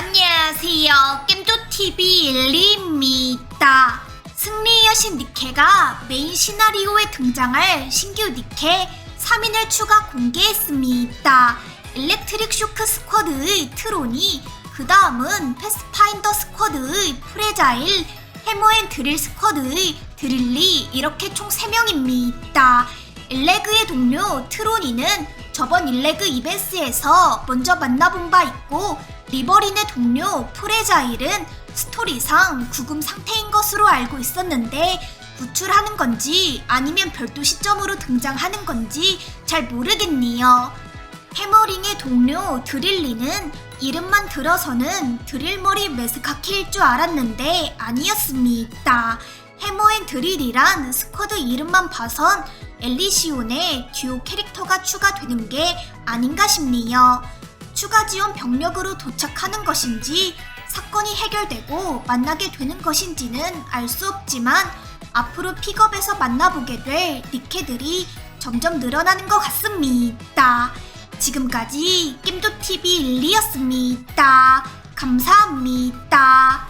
안녕하세요. 겜도TV 일리입니다. 승리의 여신 니케가 메인 시나리오에 등장할 신규 니케 3인을 추가 공개했습니다. 일렉트릭 쇼크 스쿼드의 트론이 그 다음은 패스파인더 스쿼드의 프레자일 해머앤 드릴 스쿼드의 드릴리 이렇게 총 3명입니다. 일레그의 동료 트로니는 저번 일레그 이벤스에서 먼저 만나본 바 있고 리버린의 동료 프레자일은 스토리상 구금 상태인 것으로 알고 있었는데 구출하는 건지 아니면 별도 시점으로 등장하는 건지 잘 모르겠네요. 해머링의 동료 드릴리는 이름만 들어서는 드릴머리 메스카키일 줄 알았는데 아니었습니다. 해머앤 드릴이란 스쿼드 이름만 봐선 엘리시온의 듀오 캐릭터가 추가되는 게 아닌가 싶네요. 추가 지원 병력으로 도착하는 것인지 사건이 해결되고 만나게 되는 것인지는 알 수 없지만 앞으로 픽업에서 만나보게 될 니케들이 점점 늘어나는 것 같습니다. 지금까지 겜도TV 일리였습니다. 감사합니다.